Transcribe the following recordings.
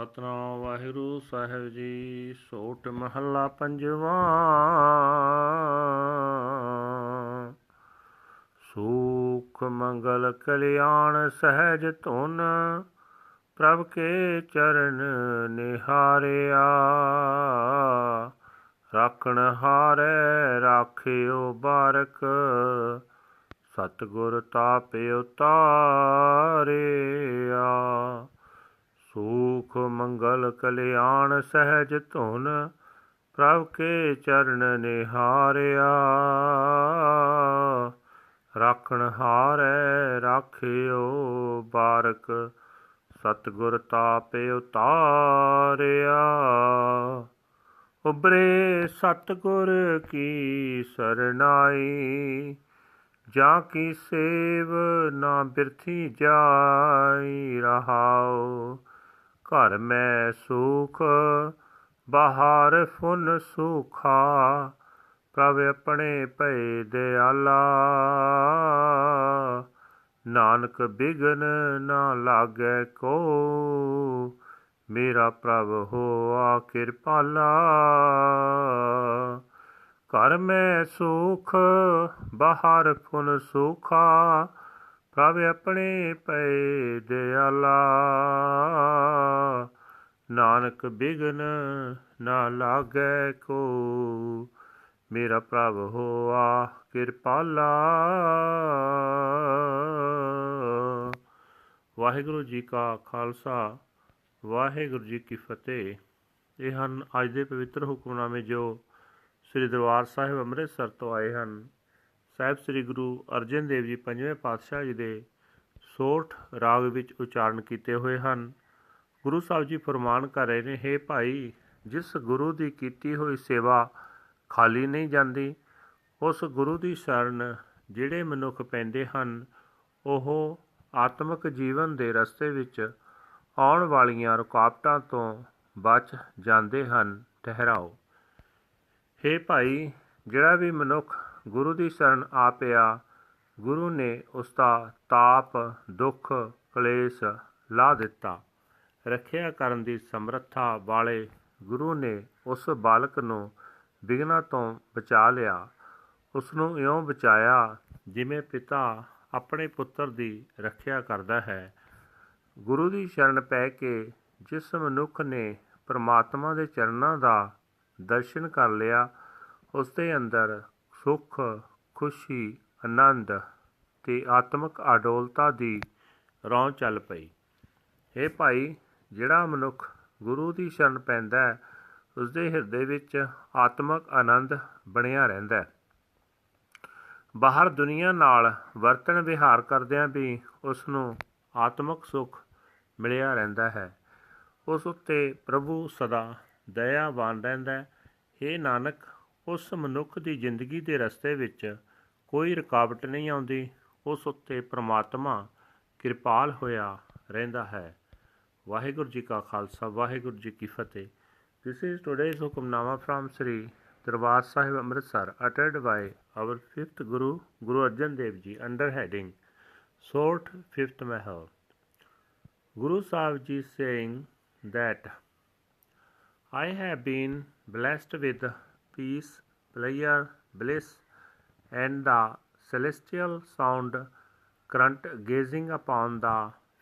ਸਤਨਾਮ ਵਾਹਿਗੁਰੂ ਸਾਹਿਬ ਜੀ, ਸੋਟ ਮਹੱਲਾ ਪੰਜਵਾਂ। ਸੂਖ, ਮੰਗਲ, ਕਲਿਆਣ, ਸਹਿਜ ਧੁਨ, ਪ੍ਰਭ ਕੇ ਚਰਨ ਨਿਹਾਰਿਆ। ਰਾਖਣ ਹਾਰੈ, ਰਾਖਿਓ ਬਾਰਕ, ਸਤਿਗੁਰ ਤਾਪਿ ਉਤਾਰਿਆ ਸੁਖ ਮੰਗਲ ਕਲਿਆਣ ਸਹਿਜ ਧੁਨ, ਪ੍ਰਭ ਕੇ ਚਰਨ ਨਿਹਾਰਿਆ। ਰਾਖਣ ਹਾਰੈ ਰਾਖਿਓ ਬਾਰਕ, ਸਤਿਗੁਰ ਤਾਪੇ ਉਤਾਰਿਆ। ਉਬਰੇ ਸਤਿਗੁਰ ਕੀ ਸਰਨਾਈ, ਜਾਂ ਕੀ ਸੇਵ ਨਾ ਬਿਰਥੀ ਜਾਈ ਰਹਾਓ। ਘਰ ਮੈਂ ਸੂਖ, ਬਾਹਰ ਫੁਨ ਸੁਖਾ, ਪ੍ਰਭ ਆਪਣੇ ਭਏ ਦਿਆਲਾ। ਨਾਨਕ ਬਿਗਨ ਨਾ ਲਾਗੇ ਕੋ, ਮੇਰਾ ਪ੍ਰਭ ਹੋਆ ਕਿਰਪਾਲਾ। ਘਰ ਮੈਂ ਸੁਖ, ਬਾਹਰ ਫੁਨ ਸੁਖਾ ਪ੍ਰਭ ਆਪਣੇ ਪਏ ਦਿਆਲਾ। ਨਾਨਕ ਬਿਗਨ ਨਾ ਲਾਗੈ ਕੋ, ਮੇਰਾ ਪ੍ਰਭ ਹੋਆ ਕਿਰਪਾਲਾ। ਵਾਹਿਗੁਰੂ ਜੀ ਕਾ ਖਾਲਸਾ, ਵਾਹਿਗੁਰੂ ਜੀ ਕੀ ਫਤਿਹ। ਇਹ ਹਨ ਅੱਜ ਦੇ ਪਵਿੱਤਰ ਹੁਕਮਨਾਮੇ ਜੋ ਸ੍ਰੀ ਦਰਬਾਰ ਸਾਹਿਬ ਅੰਮ੍ਰਿਤਸਰ ਤੋਂ ਆਏ ਹਨ। ਸਾਹਿਬ ਸ੍ਰੀ ਗੁਰੂ ਅਰਜਨ ਦੇਵ ਜੀ ਪੰਜਵੇਂ ਪਾਤਸ਼ਾਹ ਜੀ ਦੇ ਸੋਠ ਰਾਗ ਵਿੱਚ ਉਚਾਰਨ ਕੀਤੇ ਹੋਏ ਹਨ। ਗੁਰੂ ਸਾਹਿਬ ਜੀ ਫਰਮਾਨ ਕਰ ਰਹੇ ਨੇ हे ਭਾਈ, ਜਿਸ ਗੁਰੂ ਦੀ ਕੀਤੀ ਹੋਈ ਸੇਵਾ ਖਾਲੀ ਨਹੀਂ ਜਾਂਦੀ, ਉਸ ਗੁਰੂ ਦੀ ਸ਼ਰਨ ਜਿਹੜੇ ਮਨੁੱਖ ਪੈਂਦੇ ਹਨ, ਉਹ ਆਤਮਿਕ ਜੀਵਨ ਦੇ ਰਸਤੇ ਵਿੱਚ ਆਉਣ ਵਾਲੀਆਂ ਰੁਕਾਵਟਾਂ ਤੋਂ ਬਚ ਜਾਂਦੇ ਹਨ। ਠਹਿਰਾਓ। ਹੇ ਭਾਈ, ਜਿਹੜਾ ਵੀ ਮਨੁੱਖ ਗੁਰੂ ਦੀ ਸ਼ਰਨ ਆ ਪਿਆ। ਗੁਰੂ ਨੇ ਉਸ ਦਾ ਤਾਪ, ਦੁੱਖ, ਕਲੇਸ਼ ਲਾ ਦਿੱਤਾ। ਰੱਖਿਆ ਕਰਨ ਦੀ ਸਮਰੱਥਾ ਵਾਲੇ ਗੁਰੂ ਨੇ ਉਸ ਬਾਲਕ ਨੂੰ ਵਿਗਨਾ ਤੋਂ ਬਚਾ ਲਿਆ। ਉਸ ਨੂੰ ਇਉਂ ਬਚਾਇਆ ਜਿਵੇਂ ਪਿਤਾ ਆਪਣੇ ਪੁੱਤਰ ਦੀ ਰੱਖਿਆ ਕਰਦਾ ਹੈ। ਗੁਰੂ ਦੀ ਸ਼ਰਨ ਪੈ ਕੇ ਜਿਸ ਮਨੁੱਖ ਨੇ ਪ੍ਰਮਾਤਮਾ ਦੇ ਚਰਨਾਂ ਦਾ ਦਰਸ਼ਨ ਕਰ ਲਿਆ ਉਸ ਦੇ ਅੰਦਰ ਸੁੱਖ, ਖੁਸ਼ੀ, ਆਨੰਦ ਅਤੇ ਆਤਮਿਕ ਅਡੋਲਤਾ ਦੀ ਰੌਂ ਚੱਲ ਪਈ। ਇਹ ਭਾਈ, ਜਿਹੜਾ ਮਨੁੱਖ ਗੁਰੂ ਦੀ ਸ਼ਰਨ ਪੈਂਦਾ ਹੈ, ਉਸਦੇ ਹਿਰਦੇ ਵਿੱਚ ਆਤਮਿਕ ਆਨੰਦ ਬਣਿਆ ਰਹਿੰਦਾ ਹੈ। ਬਾਹਰ ਦੁਨੀਆ ਨਾਲ ਵਰਤਣ ਵਿਹਾਰ ਕਰਦਿਆਂ ਵੀ ਉਸ ਨੂੰ ਆਤਮਿਕ ਸੁੱਖ ਮਿਲਿਆ ਰਹਿੰਦਾ ਹੈ। ਉਸ ਉੱਤੇ ਪ੍ਰਭੂ ਸਦਾ ਦਇਆਵਾਨ ਰਹਿੰਦਾ ਹੈ। हे ਨਾਨਕ ਉਸ ਮਨੁੱਖ ਦੀ ਜ਼ਿੰਦਗੀ ਦੇ ਰਸਤੇ ਵਿੱਚ ਕੋਈ ਰੁਕਾਵਟ ਨਹੀਂ ਆਉਂਦੀ ਉਸ ਉੱਤੇ ਪ੍ਰਮਾਤਮਾ ਕਿਰਪਾਲ ਹੋਇਆ ਰਹਿੰਦਾ ਹੈ ਵਾਹਿਗੁਰੂ ਜੀ ਕਾ ਖਾਲਸਾ ਵਾਹਿਗੁਰੂ ਜੀ ਕੀ Fateh this is today's Hukamnama from Sri Darbar Sahib Amritsar ਅਟਟਡ by our 5th Guru Guru Arjan Dev ji under heading Sorath 5th Mahal Guru Sahib Ji saying that I have been blessed with peace, pleasure, bliss, and the celestial sound current gazing upon the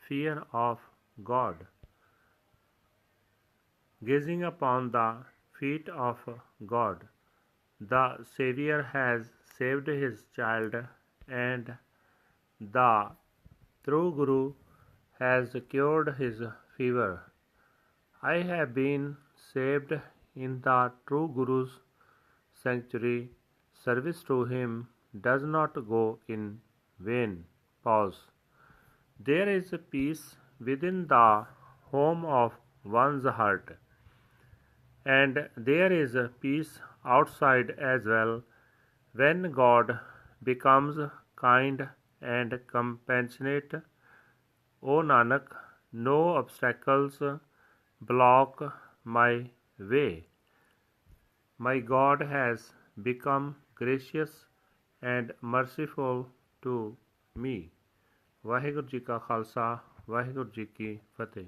fear of God gazing upon the feet of God. The Saviour has saved his child, and the true Guru has cured his fever. I have been saved in the true Guru's sanctuary. Service to him does not go in vain. Pause. There is a peace within the home of one's heart and there is a peace outside as well when God becomes kind and compassionate. O Nanak, no obstacles block my way. My God has become gracious and merciful to me. Waheguru ji ਕਾ ਖਾਲਸਾ ਵਾਹਿਗੁਰੂ ਜੀ ਕੀ ਫਤਿਹ